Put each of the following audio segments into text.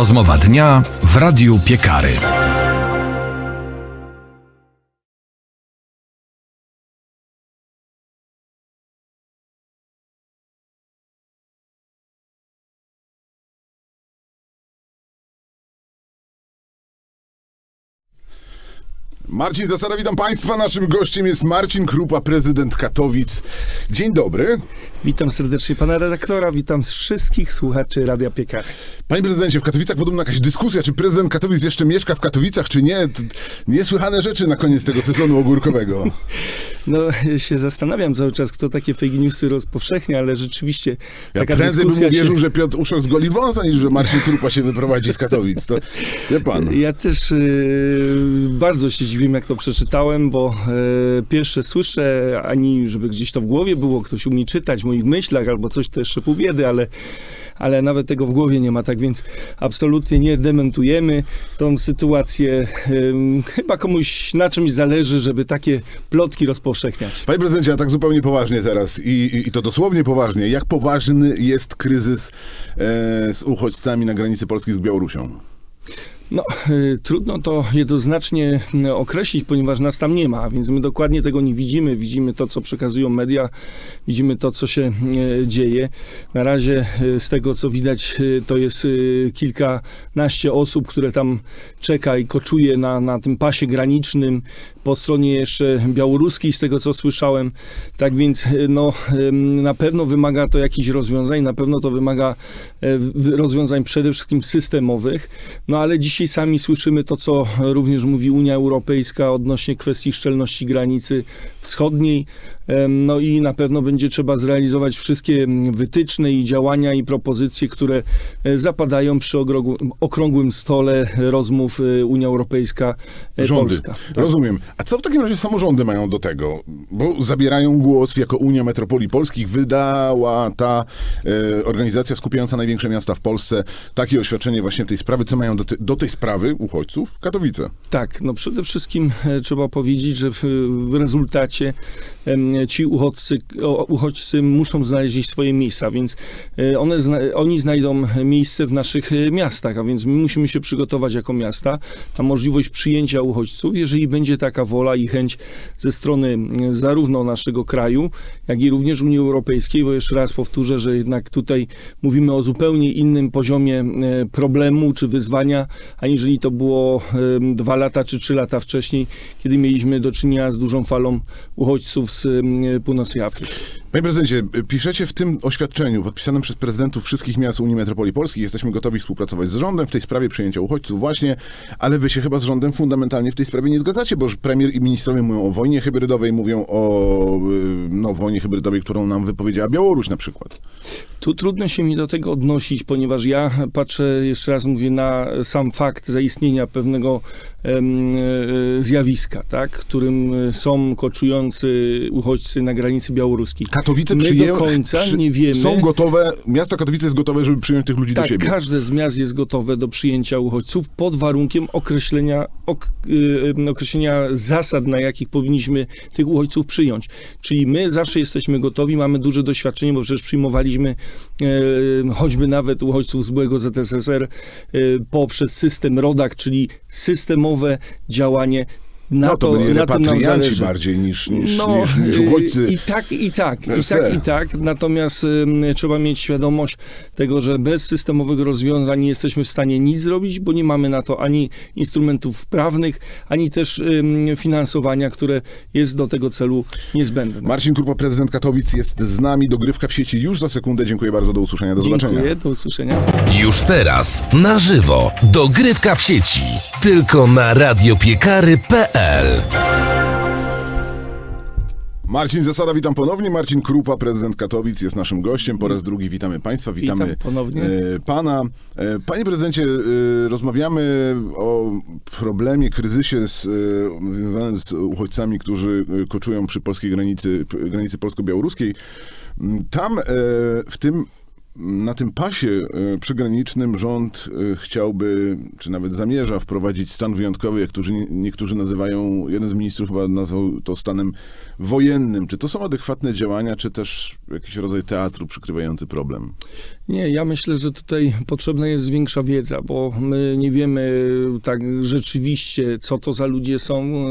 Rozmowa dnia w Radiu Piekary. Marcin Zasada, witam Państwa. Naszym gościem jest Marcin Krupa, prezydent Katowic. Dzień dobry. Witam serdecznie pana redaktora, witam wszystkich słuchaczy Radia Piekary. Panie prezydencie, w Katowicach podobno jakaś dyskusja, czy prezydent Katowic jeszcze mieszka w Katowicach, czy nie. Niesłychane rzeczy na koniec tego sezonu ogórkowego. No, się zastanawiam cały czas, kto takie fake newsy rozpowszechnia, ale rzeczywiście Ja taka prędzej bym dyskusja uwierzył, się... że Piotr Uszok zgoli wąsa, niż że Marcin Krupa się wyprowadzi z Katowic. To wie pan. Ja też y, bardzo się dziwiłem, jak to przeczytałem, bo y, pierwsze słyszę, ani żeby gdzieś to w głowie było, ktoś umie czytać w moich myślach, albo coś to jeszcze pół biedy, ale, ale nawet tego w głowie nie ma, tak więc absolutnie nie dementujemy tą sytuację. Chyba komuś na czymś zależy, żeby takie plotki rozpowszechniać. Panie prezydencie, a tak zupełnie poważnie teraz i, i, i to dosłownie poważnie. Jak poważny jest kryzys e, z uchodźcami na granicy Polski z Białorusią? No, y, trudno to jednoznacznie y, określić, ponieważ nas tam nie ma, więc my dokładnie tego nie widzimy. Widzimy to, co przekazują media, widzimy to, co się y, dzieje. Na razie y, z tego, co widać, to jest kilkanaście osób, które tam czeka i koczuje na, na tym pasie granicznym po stronie jeszcze białoruskiej, z tego, co słyszałem. Tak więc, y, no, na pewno wymaga to jakichś rozwiązań, na pewno to wymaga e, rozwiązań przede wszystkim systemowych, no ale dzisiaj sami słyszymy to, co również mówi Unia Europejska odnośnie kwestii szczelności granicy wschodniej. No i na pewno będzie trzeba zrealizować wszystkie wytyczne i działania i propozycje, które e, zapadają przy okrągłym, stole rozmów e, Unia Europejska e, Rządy. Polska. Tak. Rozumiem. A co w takim razie samorządy mają do tego? Bo zabierają głos jako Unia Metropolii Polskich. Wydała ta e, organizacja skupiająca największe miasta w Polsce takie oświadczenie właśnie tej sprawy. Co mają do, te, do tej sprawy uchodźców? Katowice. Tak, no przede wszystkim e, trzeba powiedzieć, że w, w rezultacie ci uchodźcy, uchodźcy muszą znaleźć swoje miejsca, więc e, one, oni znajdą miejsce w naszych e, miastach, a więc my musimy się przygotować jako miasta na możliwość przyjęcia uchodźców, jeżeli będzie taka wola i chęć ze strony m, zarówno naszego kraju, jak i również Unii Europejskiej, bo jeszcze raz powtórzę, że jednak tutaj mówimy o zupełnie innym poziomie e, problemu czy wyzwania, aniżeli to było dwa lata czy trzy lata wcześniej, kiedy mieliśmy do czynienia z dużą falą uchodźców z północnej Afryki. Panie prezydencie, piszecie w tym oświadczeniu podpisanym przez prezydentów wszystkich miast Unii Metropolii Polskich, jesteśmy gotowi współpracować z rządem w tej sprawie przyjęcia uchodźców właśnie, ale wy się chyba z rządem fundamentalnie w tej sprawie nie zgadzacie, bo premier i ministrowie mówią o wojnie hybrydowej, mówią o y, no, wojnie hybrydowej, którą nam wypowiedziała Białoruś na przykład. Tu trudno się mi do tego odnosić, ponieważ ja patrzę, jeszcze raz mówię, na sam fakt zaistnienia pewnego e, zjawiska, tak, którym są koczujący uchodźcy na granicy białoruskiej. Katowice My przyjęły, do końca nie wiemy. są gotowe, miasto Katowice jest gotowe, żeby przyjąć tych ludzi do Tak, siebie. każde z miast jest gotowe do przyjęcia uchodźców pod warunkiem określenia, ok, y, określenia zasad, na jakich powinniśmy tych uchodźców przyjąć. Czyli my zawsze jesteśmy gotowi, mamy duże doświadczenie, bo przecież przyjmowaliśmy choćby nawet uchodźców z byłego ZSSR e, poprzez system RODAK, czyli systemowe działanie na no to, to, byli na tym nam repatrianci bardziej niż, niż, No, niż, niż y, uchodźcy. I tak, i tak, i tak, i tak. Natomiast ym, trzeba mieć świadomość tego, że bez systemowych rozwiązań nie jesteśmy w stanie nic zrobić, bo nie mamy na to ani instrumentów prawnych, ani też ym, finansowania, które jest do tego celu niezbędne. Marcin Krupa, prezydent Katowic jest z nami. Dogrywka w sieci już za sekundę. Dziękuję bardzo, do usłyszenia, do zobaczenia. Dziękuję, do usłyszenia. Już teraz na żywo dogrywka w sieci. Tylko na radiopiekary.pl Marcin Zasada, witam ponownie. Marcin Krupa, prezydent Katowic, jest naszym gościem. Po raz drugi witamy Państwa, witamy Witam ponownie. e, Pana. E, Panie prezydencie, e, rozmawiamy o problemie, kryzysie z, związanym z uchodźcami, którzy koczują przy polskiej granicy, granicy polsko-białoruskiej. Mm, Tam w tym na tym pasie e, przygranicznym rząd e, chciałby, czy nawet zamierza wprowadzić stan wyjątkowy, jak którzy, niektórzy nazywają, jeden z ministrów chyba nazwał to stanem wojennym. Czy to są adekwatne działania, czy też jakiś rodzaj teatru przykrywający problem? Nie, ja myślę, że tutaj potrzebna jest większa wiedza, bo my nie wiemy tak rzeczywiście, co to za ludzie są,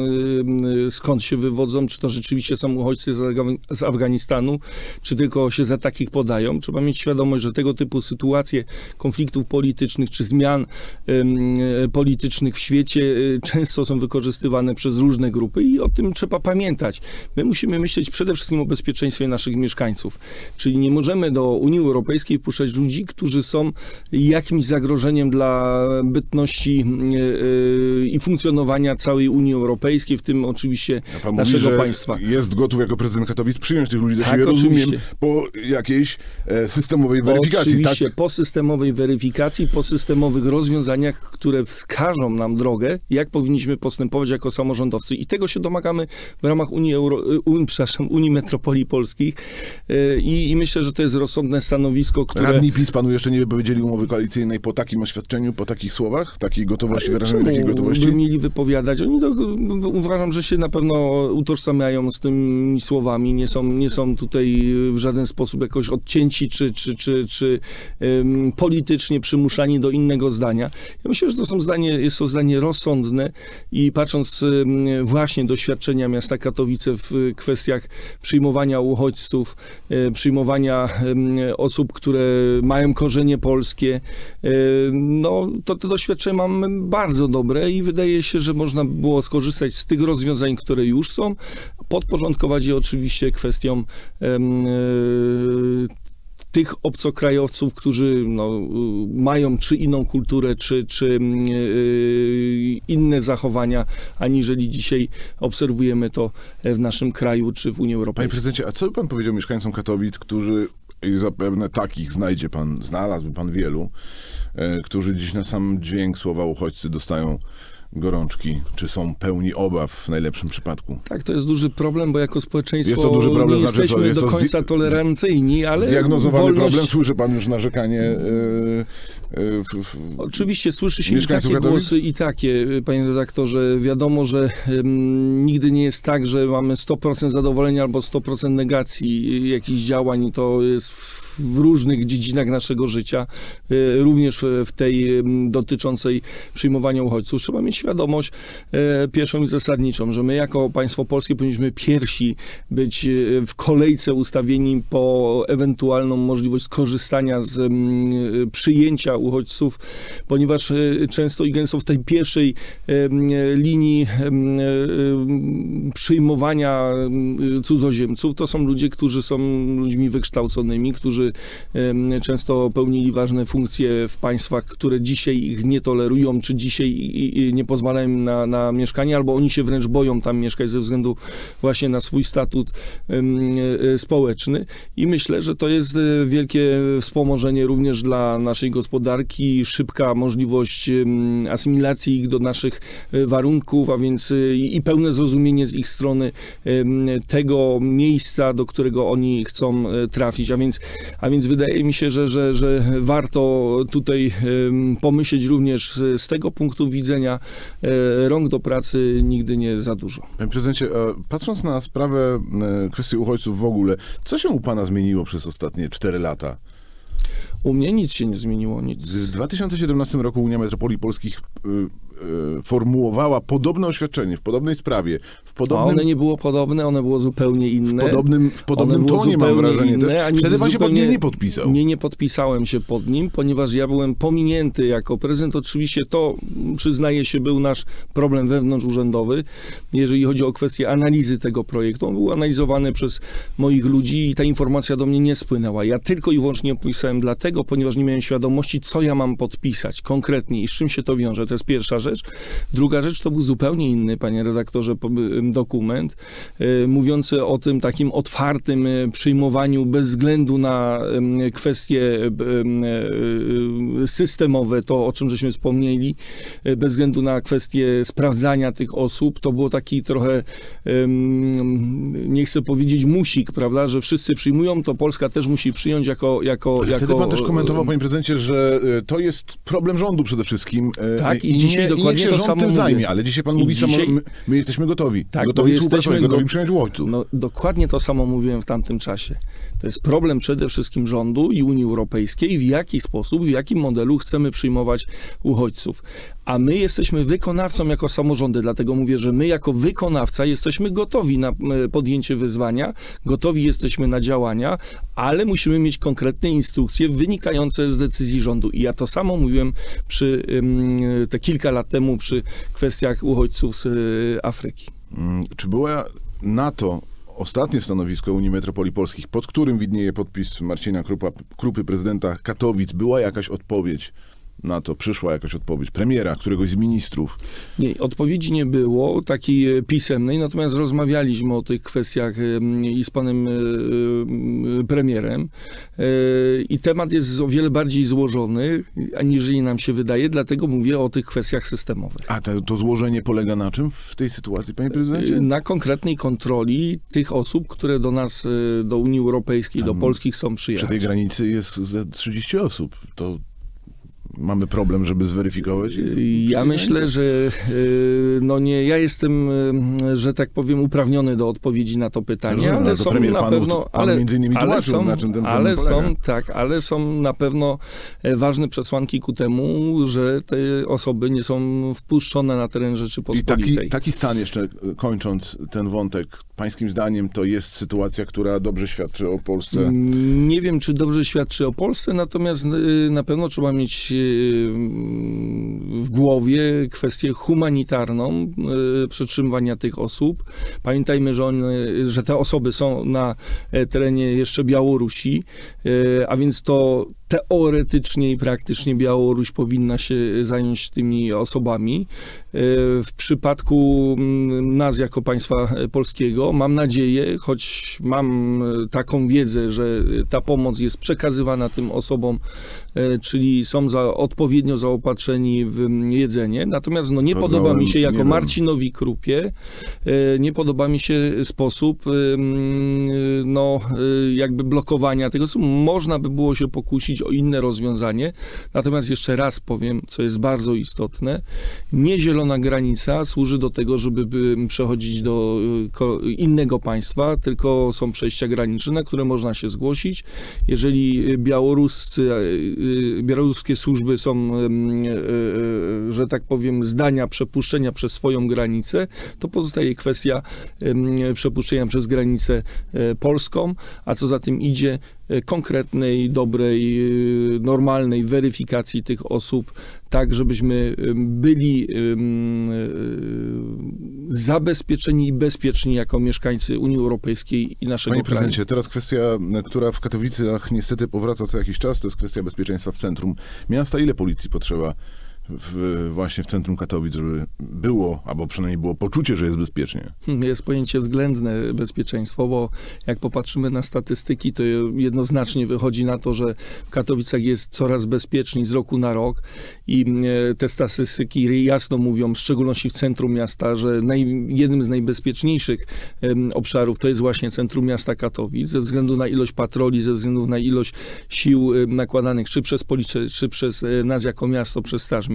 yy, skąd się wywodzą, czy to rzeczywiście są uchodźcy z Afga- z Afganistanu, czy tylko się za takich podają. Trzeba mieć świadomość, że tego typu sytuacje konfliktów politycznych, czy zmian y, politycznych w świecie często są wykorzystywane przez różne grupy i o tym trzeba pamiętać. My musimy myśleć przede wszystkim o bezpieczeństwie naszych mieszkańców, czyli nie możemy do Unii Europejskiej wpuszczać ludzi, którzy są jakimś zagrożeniem dla bytności y, y, i funkcjonowania całej Unii Europejskiej, w tym oczywiście A pan naszego mówi, że państwa. jest gotów jako prezydent Katowic przyjąć tych ludzi do Tak, siebie, rozumiem, oczywiście. po jakiejś e, systemowej weryfikacji. Oczywiście Tak? po systemowej weryfikacji, po systemowych rozwiązaniach, które wskażą nam drogę, jak powinniśmy postępować jako samorządowcy. I tego się domagamy w ramach Unii, Euro, Unii, Unii Metropolii Polskich. I, I myślę, że to jest rozsądne stanowisko, które... Radni PiS panu jeszcze nie wypowiedzieli umowy koalicyjnej po takim oświadczeniu, po takich słowach, takiej gotowości, wyrażeniu takiej gotowości? by mieli wypowiadać? Oni to, uważam, że się na pewno utożsamiają z tymi słowami. Nie są, nie są tutaj w żaden sposób jakoś odcięci czy, czy, czy, czy ym, politycznie przymuszani do innego zdania. Ja myślę, że to są zdanie, jest to zdanie rozsądne i patrząc ym, właśnie doświadczenia miasta Katowice w y, kwestiach przyjmowania uchodźców, y, przyjmowania ym, osób, które mają korzenie polskie, y, no to te doświadczenia mam bardzo dobre i wydaje się, że można było skorzystać z tych rozwiązań, które już są, podporządkować je oczywiście kwestiom y, tych obcokrajowców, którzy no, y, mają czy inną kulturę, czy, czy y, inne zachowania, aniżeli dzisiaj obserwujemy to w naszym kraju, czy w Unii Panie Europejskiej. prezydencie, a co by pan powiedział mieszkańcom Katowic, którzy, i zapewne takich znajdzie pan, znalazłby pan wielu, e, którzy dziś na sam dźwięk słowa uchodźcy dostają gorączki, czy są pełni obaw w najlepszym przypadku? Tak, to jest duży problem, bo jako społeczeństwo Jest to duży problem, nie znaczy jesteśmy jest do końca tolerancyjni, ale Zdiagnozowany wolność... problem, słyszy pan już narzekanie e, e, w, w, Oczywiście słyszy się i takie Katowic? głosy, i takie, panie redaktorze. Wiadomo, że nigdy nie jest tak, że mamy 100% zadowolenia albo 100% negacji jakichś działań. To jest w, w różnych dziedzinach naszego życia, y, również w, tej dotyczącej przyjmowania uchodźców. Trzeba mieć świadomość e, pierwszą i zasadniczą, że my jako państwo polskie powinniśmy pierwsi być e, w kolejce ustawieni po ewentualną możliwość skorzystania z e, przyjęcia uchodźców, ponieważ e, często i gęsto w tej pierwszej linii przyjmowania em, cudzoziemców to są ludzie, którzy są ludźmi wykształconymi, którzy często pełnili ważne funkcje w państwach, które dzisiaj ich nie tolerują, czy dzisiaj nie pozwalają na, na mieszkanie, albo oni się wręcz boją tam mieszkać ze względu właśnie na swój statut em, e, społeczny. I myślę, że to jest e, wielkie wspomożenie również dla naszej gospodarki, szybka możliwość asymilacji ich do naszych e, warunków, a więc e, i pełne zrozumienie z ich strony tego miejsca, do którego oni chcą e, trafić. A więc, a więc wydaje mi się, że, że, że warto tutaj pomyśleć również z, tego punktu widzenia e, rąk do pracy nigdy nie za dużo. Panie prezydencie, a patrząc na sprawę e, kwestii uchodźców w ogóle, co się u pana zmieniło przez ostatnie 4 lata? U mnie nic się nie zmieniło, nic. W 2017 roku Unia Metropolii Polskich y, formułowała podobne oświadczenie w podobnej sprawie, w A podobnym, one nie było podobne, one było zupełnie w inne. podobnym, w podobnym One było tonie, mam wrażenie inne, też. Wtedy pan się pod nim nie podpisał. Nie, nie podpisałem się pod nim, ponieważ ja byłem pominięty jako prezydent. Oczywiście to, przyznaję się, był nasz problem wewnątrzurzędowy, jeżeli chodzi o kwestię analizy tego projektu. On był analizowany przez moich ludzi i ta informacja do mnie nie spłynęła. Ja tylko i wyłącznie podpisałem dlatego, ponieważ nie miałem świadomości, co ja mam podpisać konkretnie i z czym się to wiąże. To jest pierwsza rzecz. Druga rzecz to był zupełnie inny, panie redaktorze, dokument, y, mówiący o tym takim otwartym y, przyjmowaniu bez względu na kwestie y, systemowe, to o czym żeśmy wspomnieli, bez względu na kwestię sprawdzania tych osób, to było taki trochę, nie chcę powiedzieć musik, prawda, że wszyscy przyjmują, to Polska też musi przyjąć jako... jako, Ale jako Wtedy pan też komentował, panie prezydencie, że e, to jest problem rządu przede wszystkim. e, Tak, i dzisiaj nie, dokładnie i niech się to rząd tym mówię. zajmie, ale dzisiaj pan mówi dzisiaj- samo, my, my jesteśmy gotowi. Tak, gotowi jesteśmy gotowi go- przyjąć uchodźców. No, dokładnie to samo mówiłem w tamtym czasie. To jest problem przede wszystkim rządu i Unii Europejskiej, w jaki sposób, w jakim modelu chcemy przyjmować uchodźców. A my jesteśmy wykonawcą jako samorządy, dlatego mówię, że my jako wykonawca jesteśmy gotowi na podjęcie wyzwania, gotowi jesteśmy na działania, ale musimy mieć konkretne instrukcje wynikające z decyzji rządu. I ja to samo mówiłem przy te kilka lat temu przy kwestiach uchodźców z y, Afryki. Mm, Czy była NATO ostatnie stanowisko Unii Metropolii Polskich, pod którym widnieje podpis Marcina Krupa, Krupy, prezydenta Katowic, była jakaś odpowiedź na to, przyszła jakaś odpowiedź premiera, któregoś z ministrów? Nie, odpowiedzi nie było takiej e, pisemnej, natomiast rozmawialiśmy o tych kwestiach em, i z panem e, e, premierem E, i temat jest o wiele bardziej złożony, aniżeli nam się wydaje, dlatego mówię o tych kwestiach systemowych. A to, to złożenie polega na czym w tej sytuacji, panie prezydencie? E, Na konkretnej kontroli tych osób, które do nas, e, do Unii Europejskiej, do Tam Polski chcą Przy tej przyjechać. granicy jest ze 30 osób. To mamy problem, żeby zweryfikować? Ja myślę, że y, no nie, ja jestem, y, że tak powiem, uprawniony do odpowiedzi na to pytanie, Rozumiem, ale to są premier na panu- pewno, ale, między innymi ale tłumaczył, są, na czym ten ale polega. są, tak, ale są na pewno e, ważne przesłanki ku temu, że te osoby nie są wpuszczone na teren I Rzeczypospolitej. taki, taki stan jeszcze, e, kończąc ten wątek, pańskim zdaniem to jest sytuacja, która dobrze świadczy o Polsce? Nie wiem, czy dobrze świadczy o Polsce, natomiast y, na pewno trzeba mieć w głowie kwestię humanitarną y, przetrzymywania tych osób. Pamiętajmy, że, one, że te osoby są na e, terenie jeszcze Białorusi, y, a więc to teoretycznie i praktycznie Białoruś powinna się zająć tymi osobami. Y, W przypadku mm, nas jako państwa e, polskiego mam nadzieję, choć mam e, taką wiedzę, że ta pomoc jest przekazywana tym osobom, e, czyli są za, odpowiednio zaopatrzeni w mm, jedzenie. Natomiast no, nie To podoba grałem, mi się jako. Marcinowi Krupie, e, nie podoba mi się sposób e, mm, no, e, jakby blokowania tego. co Można by było się pokusić o inne rozwiązanie. Natomiast jeszcze raz powiem, co jest bardzo istotne. Nie zielona granica służy do tego, żeby by przechodzić do y, innego państwa, tylko są przejścia graniczne, na które można się zgłosić. Jeżeli y, białoruscy, y, białoruskie służby są, że tak powiem, zdania przepuszczenia przez swoją granicę, to pozostaje kwestia przepuszczenia przez granicę polską, a co za tym idzie, konkretnej, dobrej, y, normalnej weryfikacji tych osób, tak żebyśmy byli y, zabezpieczeni i bezpieczni jako mieszkańcy Unii Europejskiej i naszego Panie kraju. prezydencie, teraz kwestia, która w Katowicach niestety powraca co jakiś czas, to jest kwestia bezpieczeństwa w centrum miasta. Ile policji potrzeba w, właśnie w centrum Katowic, żeby było, albo przynajmniej było poczucie, że jest bezpiecznie? Hmm, Jest pojęcie względne bezpieczeństwo, bo jak popatrzymy na statystyki, to jednoznacznie wychodzi na to, że w Katowicach jest coraz bezpieczniej z roku na rok i e, te statystyki jasno mówią, w szczególności w centrum miasta, że naj, jednym z najbezpieczniejszych obszarów to jest właśnie centrum miasta Katowic, ze względu na ilość patroli, ze względu na ilość sił nakładanych czy przez policję, czy przez e, nas jako miasto, przez Straż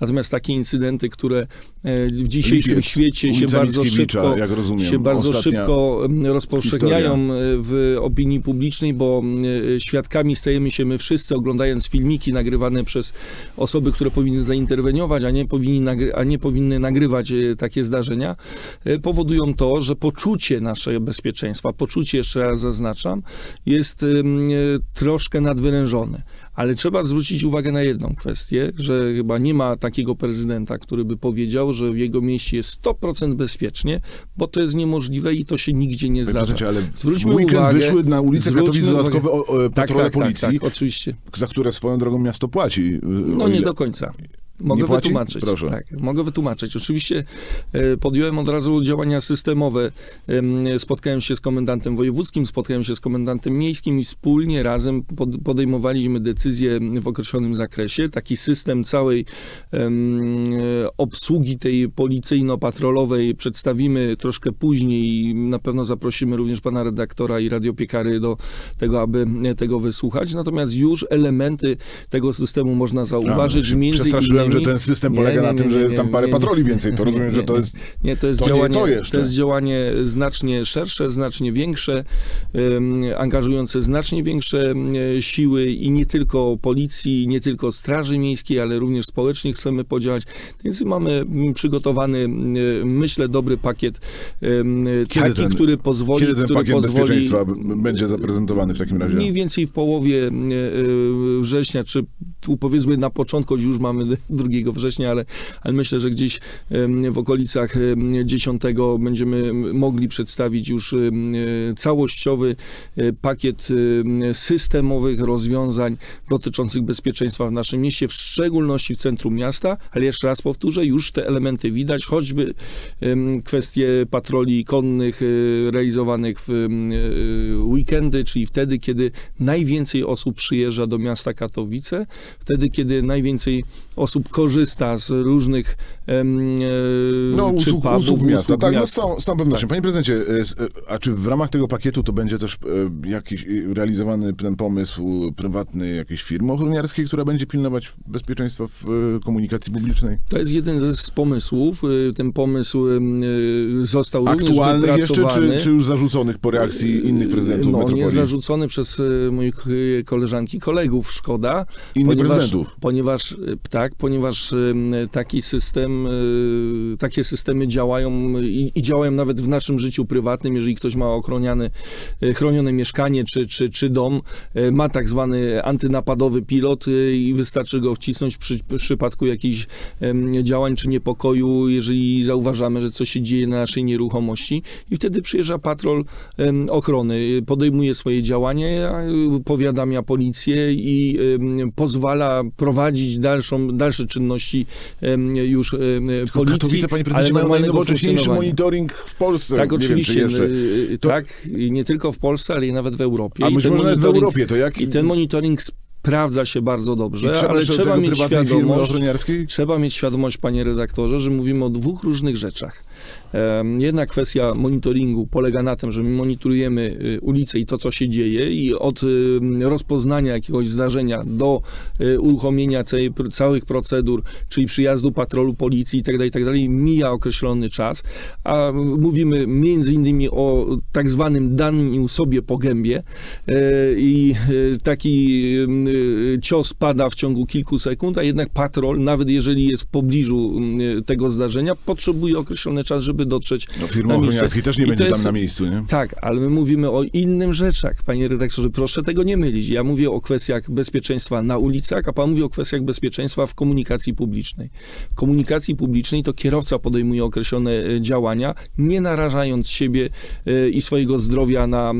Natomiast takie incydenty, które e, w dzisiejszym Lipiec, świecie się bardzo szybko rozumiem, się bardzo szybko em, rozpowszechniają e, w opinii publicznej, bo e, świadkami stajemy się my wszyscy, oglądając filmiki nagrywane przez osoby, które powinny zainterweniować, a nie, powinni a nie powinny nagrywać takie zdarzenia, powodują to, że poczucie naszego bezpieczeństwa, poczucie, jeszcze raz zaznaczam, jest e, troszkę nadwyrężone. Ale trzeba zwrócić uwagę na jedną kwestię, że chyba nie ma takiego prezydenta, który by powiedział, że w jego mieście jest 100% bezpiecznie, bo to jest niemożliwe i to się nigdzie nie zdarza. prezydencie, ale Zwróćmy w weekend uwagę- wyszły na ulicę Katowic dodatkowe o, o, Tak, patrole tak, tak, policji, tak, oczywiście. za które swoją drogą miasto płaci. y, No nie do końca. Mogę wytłumaczyć. Proszę. Tak, mogę wytłumaczyć. Oczywiście e, podjąłem od razu działania systemowe. Em, Spotkałem się z komendantem wojewódzkim, spotkałem się z komendantem miejskim i wspólnie razem pod, podejmowaliśmy decyzje w określonym zakresie. Taki system całej e, obsługi tej policyjno-patrolowej przedstawimy troszkę później i na pewno zaprosimy również pana redaktora i radiopiekary do tego, aby tego wysłuchać. Natomiast już elementy tego systemu można zauważyć. się między Przestraszyłem, innymi... że ten system polega na tym, że jest tam parę patroli więcej. To rozumiem, że to jest... Nie, to jest, To nie działanie, to jeszcze. jest działanie znacznie szersze, znacznie większe, em, angażujące znacznie większe siły i nie tylko policji, nie tylko straży miejskiej, ale również społecznie chcemy podziałać. Więc mamy mm, przygotowany, myślę, dobry pakiet Kiedy taki, ten- który pozwoli, Kiedy ten który pakiet pozwoli bezpieczeństwa będzie zaprezentowany w takim razie? Mniej więcej w połowie e, e, września, czy tu powiedzmy na początku, już mamy 2 września, ale, ale myślę, że gdzieś w okolicach em, 10 będziemy mogli przedstawić już całościowy e, pakiet em, systemowych rozwiązań dotyczących bezpieczeństwa w naszym mieście, w szczególności w centrum miasta, ale jeszcze raz powtórzę, już te elementy widać, choćby kwestie patroli konnych e, realizowanych w e, weekendy, czyli wtedy, kiedy najwięcej osób przyjeżdża do miasta Katowice, wtedy, kiedy najwięcej osób korzysta z różnych e, No, usług, pubów, usług miasta. usług Tak, no, z, miasta. całą, z całą pewnością. Panie prezydencie, e, e, a czy w ramach tego pakietu to będzie też jakiś realizowany ten pomysł prywatny jakiejś firmy ochroniarskiej, która będzie pilnować bezpieczeństwa w komunikacji publicznej? To jest jeden z pomysłów. Ten pomysł został również Aktualnych jeszcze, wypracowany. czy, czy już zarzuconych po reakcji innych prezydentów No, metropolii? jest zarzucony przez moich koleżanki, kolegów, szkoda. Innych prezydentów. Ponieważ, tak, ponieważ y, taki system, y, takie systemy działają i, i działają nawet w naszym życiu prywatnym, jeżeli ktoś ma ochroniany, y, chronione mieszkanie czy, czy, czy dom, y, ma tak zwany antynapadowy pilot i wystarczy go wcisnąć przy, w przypadku jakichś działań czy niepokoju, jeżeli zauważamy, że coś się dzieje na naszej nieruchomości. I wtedy przyjeżdża patrol ochrony, podejmuje swoje działania, y, powiadamia policję i pozwala prowadzić dalszą, dalsze czynności już Tylko policji, Katowice, panie ale prezydencie, mają najnowocześniejszy monitoring w Polsce. Tak, Nie oczywiście. Wiem, jeszcze. y, To- Tak, nie tylko w Polsce, ale i nawet w Europie. A I być może nawet w Europie, to jak... I ten monitoring sprawdza się bardzo dobrze, trzeba ale trzeba mieć świadomość? Trzeba mieć świadomość, panie redaktorze, że mówimy o dwóch różnych rzeczach. Jedna kwestia monitoringu polega na tym, że my monitorujemy y, ulice i to, co się dzieje i od y, rozpoznania jakiegoś zdarzenia do y, uruchomienia całej, całych procedur, czyli przyjazdu patrolu policji itd., itd., mija określony czas, a mówimy między innymi o tak zwanym danym sobie po gębie y, i taki cios pada w ciągu kilku sekund, a jednak patrol, nawet jeżeli jest w pobliżu tego zdarzenia, potrzebuje określony czas, żeby dotrzeć No, firmy ochroniarskiej też nie I będzie jest- tam na miejscu, nie? tak, ale my mówimy o innym rzeczach, panie redaktorze. Proszę tego nie mylić. Ja mówię o kwestiach bezpieczeństwa na ulicach, a pan mówi o kwestiach bezpieczeństwa w komunikacji publicznej. W komunikacji publicznej to kierowca podejmuje określone e, działania, nie narażając siebie e, i swojego zdrowia na e,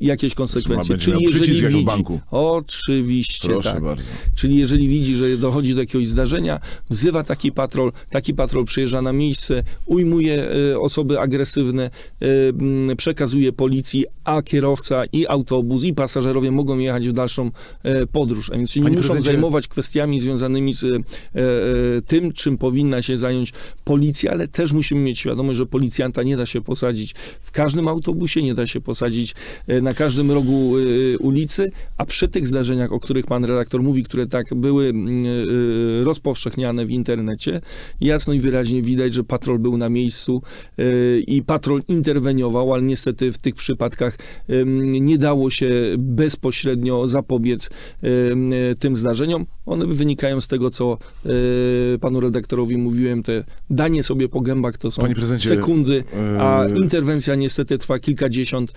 jakieś konsekwencje. jak w widzi, banku. Oczywiście, Proszę tak. bardzo. Czyli jeżeli widzi, że dochodzi do jakiegoś zdarzenia, wzywa taki patrol, taki patrol przyjeżdża na miejsce, ujmuje e, osoby agresywne, m, przekazuje policji, a kierowca i autobus i pasażerowie mogą jechać w dalszą e, podróż. A więc się nie Panie muszą prezydencie- zajmować kwestiami związanymi z e, e, tym, czym powinna się zająć policja, ale też musimy mieć świadomość, że policjanta nie da się posadzić w każdym autobusie, nie da się posadzić na każdym rogu ulicy, a przy tych zdarzeniach, o których pan redaktor mówi, które tak były mm, rozpowszechniane w internecie, jasno i wyraźnie widać, że patrol był na miejscu e, i patrol interweniował, ale niestety w tych przypadkach nie dało się bezpośrednio zapobiec em, tym zdarzeniom. One wynikają z tego, co e, panu redaktorowi mówiłem, te danie sobie po gębach to są sekundy, a interwencja niestety trwa kilkadziesiąt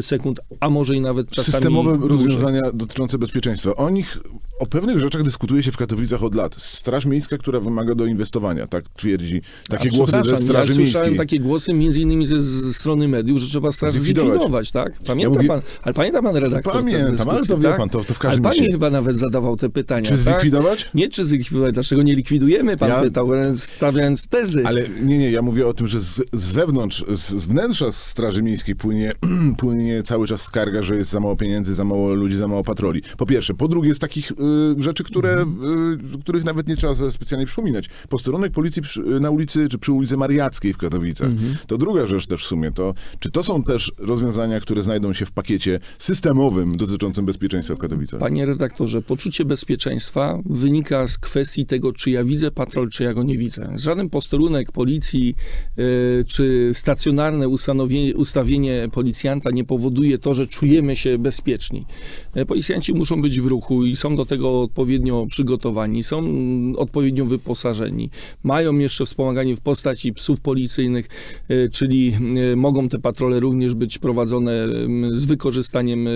sekund, a może i nawet czasami Systemowe dłużej. rozwiązania dotyczące bezpieczeństwa. O nich o pewnych rzeczach dyskutuje się w Katowicach od lat. Straż Miejska, która wymaga doinwestowania, tak twierdzi. Takie głosy ze Straży słyszałem takie głosy między innymi ze, ze strony mediów, że trzeba straż Zlikwidować. zlikwidować, tak? Pamięta mówię- pan, ale pamięta pan redaktor Pamiętam, ale to wie tak? pan, to, to w Ale każdym pan mi mieście. chyba nawet zadawał te pytania, Czy tak? zlikwidować? Nie czy zlikwidować, dlaczego nie likwidujemy, pan Ja- pytał, stawiając tezy. Ale nie, nie, ja mówię o tym, że z, z wewnątrz, z, z wnętrza Straży Miejskiej płynie, płynie cały czas skarga, że jest za mało pieniędzy, za mało ludzi, za mało patroli. Po pierwsze. Po drugie, z takich y, rzeczy, które, Mhm. y, których nawet nie trzeba specjalnie przypominać. Posterunek policji przy, na ulicy, czy przy ulicy Mariackiej w Katowicach. Mhm. To druga rzecz też w sumie. To, czy to są też rozwiązania, które znajdą się w pakiecie systemowym dotyczącym bezpieczeństwa w Katowicach? Panie redaktorze, poczucie bezpieczeństwa wynika z kwestii tego, czy ja widzę patrol, czy ja go nie widzę. Żaden posterunek policji y, czy stacjonarne ustawienie policjanta nie powoduje to, że czujemy się bezpieczni. E, Policjanci muszą być w ruchu i są do tego odpowiednio przygotowani, są odpowiednio wyposażeni. Mają jeszcze wspomaganie w postaci psów policyjnych, e, czyli e, mogą te patrole również być prowadzone z wykorzystaniem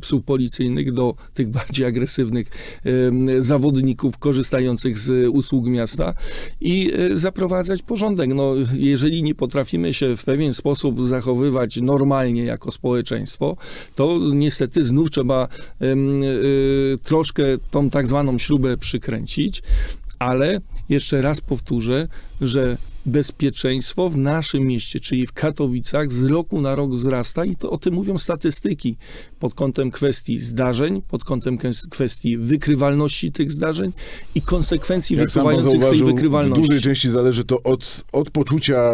psów policyjnych do tych bardziej agresywnych zawodników korzystających z usług miasta i zaprowadzać porządek. No, jeżeli nie potrafimy się w pewien sposób zachowywać normalnie jako społeczeństwo, to niestety znów trzeba e, troszkę tą tak zwaną śrubę przykręcić, ale jeszcze raz powtórzę, że bezpieczeństwo w naszym mieście, czyli w Katowicach, z roku na rok wzrasta i to o tym mówią statystyki pod kątem kwestii zdarzeń, pod kątem kwes- kwestii wykrywalności tych zdarzeń i konsekwencji Jak wypływających z tej zauważył, w wykrywalności. dużej części zależy to od, od poczucia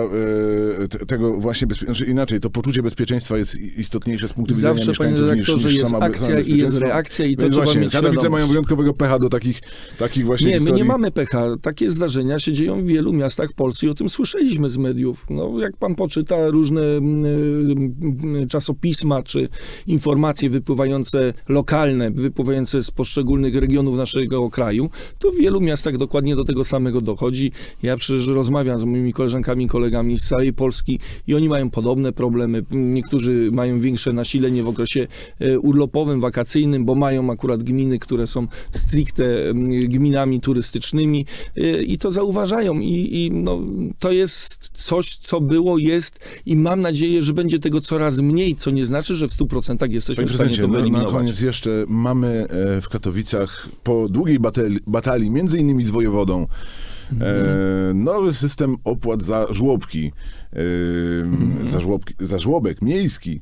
e, te- tego właśnie, znaczy inaczej, to poczucie bezpieczeństwa jest istotniejsze z punktu widzenia Zawsze, panie mieszkańców niż, niż jest sama, akcja i jest reakcja i to Więc trzeba właśnie, mieć Katowice świadomość. mają wyjątkowego pecha do takich, takich właśnie Nie, my historii. nie mamy pecha. Takie zdarzenia się dzieją w wielu miastach Polski. Tym słyszeliśmy z mediów. No, jak pan poczyta różne mm, mm, czasopisma czy informacje wypływające lokalne, wypływające z poszczególnych regionów naszego kraju, to w wielu miastach dokładnie do tego samego dochodzi. Ja przecież rozmawiam z moimi koleżankami i kolegami z całej Polski i oni mają podobne problemy. Niektórzy mają większe nasilenie w okresie e, urlopowym, wakacyjnym, bo mają akurat gminy, które są stricte mm, gminami turystycznymi e, i to zauważają i, i no, to jest coś, co było, jest i mam nadzieję, że będzie tego coraz mniej, co nie znaczy, że w 100% jesteśmy Panie w stanie to na, na wyeliminować. koniec jeszcze mamy e, w Katowicach po długiej batalii, batalii między innymi z wojewodą, e, nowy system opłat za żłobki, e, za, żłobki za żłobek miejski.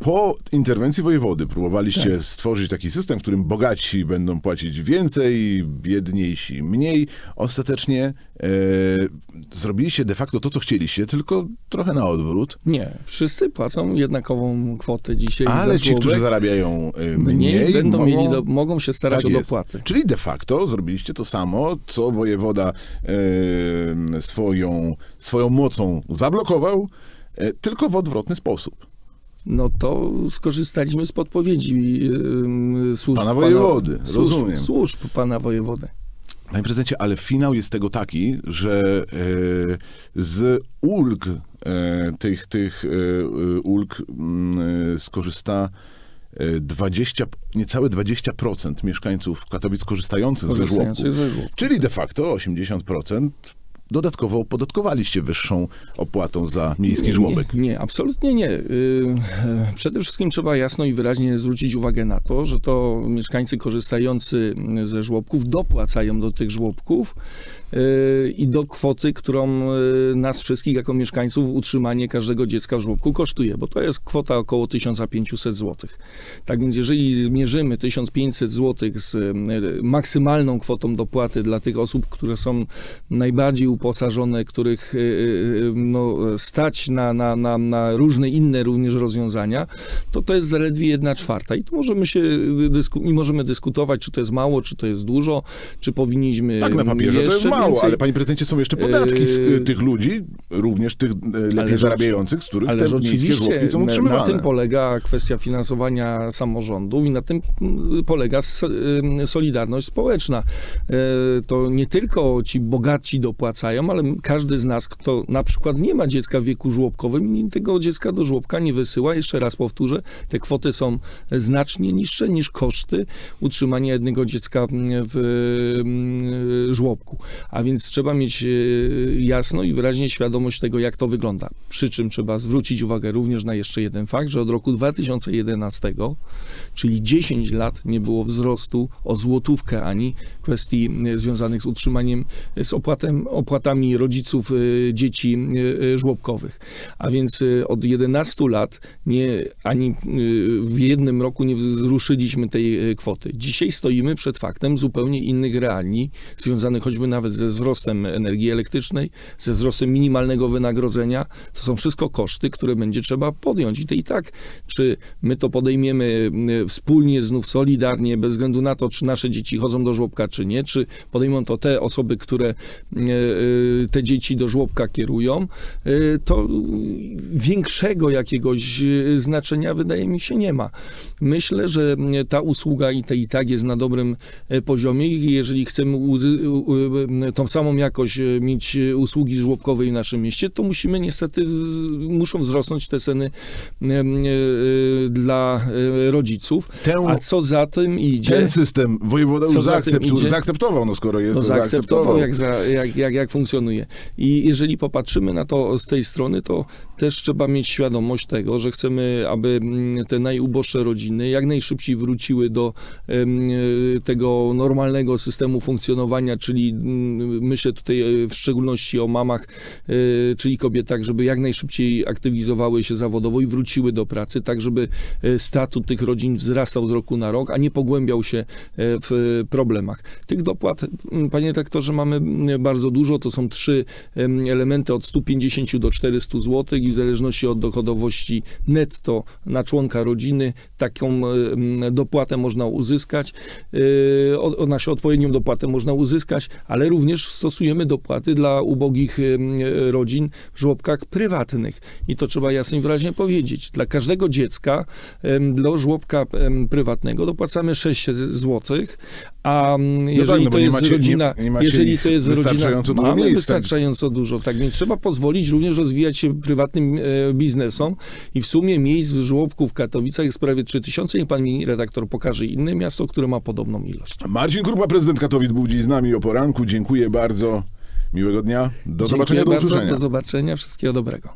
E, po interwencji wojewody próbowaliście Tak. stworzyć taki system, w którym bogatsi będą płacić więcej, biedniejsi mniej. Ostatecznie e, zrobiliście de facto to, co chcieliście, tylko trochę na odwrót. Nie, wszyscy płacą jednakową kwotę dzisiaj Ale ci, którzy zarabiają y, mniej, mniej, będą mogą... mieli do, mogą się starać Tak o jest. dopłaty. Czyli de facto zrobiliście to samo, co wojewoda y, swoją, swoją mocą zablokował, y, tylko w odwrotny sposób. No to skorzystaliśmy z podpowiedzi yy, służb Pana wojewody, służb, rozumiem. Służb pana wojewody. Panie prezydencie, ale finał jest tego taki, że y, z ulg, y, tych, tych y, ulg y, skorzysta y, 20, niecałe 20% mieszkańców Katowic korzystających. Korzystających ze żłobków. Czyli de facto 80% dodatkowo opodatkowaliście wyższą opłatą za miejski żłobek. Nie, nie, absolutnie nie. Yy, e, Przede wszystkim trzeba jasno i wyraźnie zwrócić uwagę na to, że to mieszkańcy korzystający ze żłobków dopłacają do tych żłobków i do kwoty, którą yy, nas wszystkich jako mieszkańców utrzymanie każdego dziecka w żłobku kosztuje, bo to jest kwota około 1500 zł. Tak więc jeżeli zmierzymy 1500 zł z yy, maksymalną kwotą dopłaty dla tych osób, które są najbardziej uposażone, których y, y, no, stać na, na, na, na różne inne również rozwiązania, to to jest zaledwie jedna czwarta. I tu możemy się dysku- i możemy dyskutować, czy to jest mało, czy to jest dużo, czy powinniśmy Tak na papierze to jest jeszcze mało. Mało, więcej- ale panie prezydencie, są jeszcze podatki z Yy, tych ludzi, również tych y, lepiej Ale zarabiających, z których te oczywiście żłobki są utrzymywane. na tym polega kwestia finansowania samorządów i na tym mm, polega solidarność społeczna. E, To nie tylko ci bogatsi dopłacają, ale każdy z nas, kto na przykład nie ma dziecka w wieku żłobkowym i tego dziecka do żłobka nie wysyła, jeszcze raz powtórzę, te kwoty są znacznie niższe niż koszty utrzymania jednego dziecka w mm, żłobku. A więc trzeba mieć e, jasno i wyraźnie świadomość tego, jak to wygląda. Przy czym trzeba zwrócić uwagę również na jeszcze jeden fakt, że od roku 2011, czyli 10 lat, nie było wzrostu o złotówkę ani kwestii e, związanych z utrzymaniem, e, z opłatem, opłatami rodziców dzieci żłobkowych. A więc od 11 lat nie, ani w jednym roku nie wzruszyliśmy tej kwoty. Dzisiaj stoimy przed faktem zupełnie innych realii, związanych choćby nawet ze wzrostem energii elektrycznej, ze wzrostem minimalnego wynagrodzenia. To są wszystko koszty, które będzie trzeba podjąć. I to i tak, czy my to podejmiemy e, wspólnie, znów solidarnie, bez względu na to, czy nasze dzieci chodzą do żłobka, czy nie, czy podejmą to te osoby, które e, e, te dzieci do żłobka kierują, e, to większego jakiegoś znaczenia wydaje mi się nie ma. Myślę, że e, ta usługa i, te, i tak jest na dobrym poziomie i jeżeli chcemy tą samą jakość e, mieć e, usługi żłobkowej w naszym mieście, to musimy niestety, muszą wzrosnąć te ceny e, dla rodziców. Tę, A co za tym idzie? ten system wojewoda już zaakceptu- zaakceptował, no skoro jest, no, to zaakceptował, jak, za, jak, jak, jak funkcjonuje. I jeżeli popatrzymy na to z tej strony, to też trzeba mieć świadomość tego, że chcemy, aby mm, te najuboższe rodziny jak najszybciej wróciły do tego normalnego systemu funkcjonowania, czyli mm, myślę tutaj e, w szczególności o mamach, e, czyli kobietach, żeby jak najszybciej aktywizowały się zawodowo i wróciły do pracy, tak żeby e, statut tych rodzin wzrastał z roku na rok, a nie pogłębiał się w problemach. Tych dopłat, panie rektorze, mamy bardzo dużo. To są trzy em, elementy od 150 do 400 zł i w zależności od dochodowości netto na członka rodziny taką dopłatę można uzyskać. E, o- o- Znaczy odpowiednią dopłatę można uzyskać, ale również stosujemy dopłaty dla ubogich rodzin w żłobkach prywatnych. I to trzeba jasno i wyraźnie powiedzieć. Dla każdego dziecka do żłobka prywatnego dopłacamy 6 zł, a jeżeli tak, no to nie jest macie- nie- rodzina, nie macie jeżeli to jest rodzina, wystarczająco dużo mamy miejsc, tak. wystarczająco dużo, tak więc trzeba pozwolić również rozwijać się prywatnym e, biznesom i w sumie miejsc w żłobku w Katowicach jest prawie 3000, niech pan mi redaktor pokaże inne miasto, które ma podobną ilość. Marcin Krupa, prezydent Katowic, był dziś z nami o poranku. Dziękuję bardzo. Miłego dnia. Do Dziękuję zobaczenia, do bardzo, usłyszenia. do zobaczenia, wszystkiego dobrego.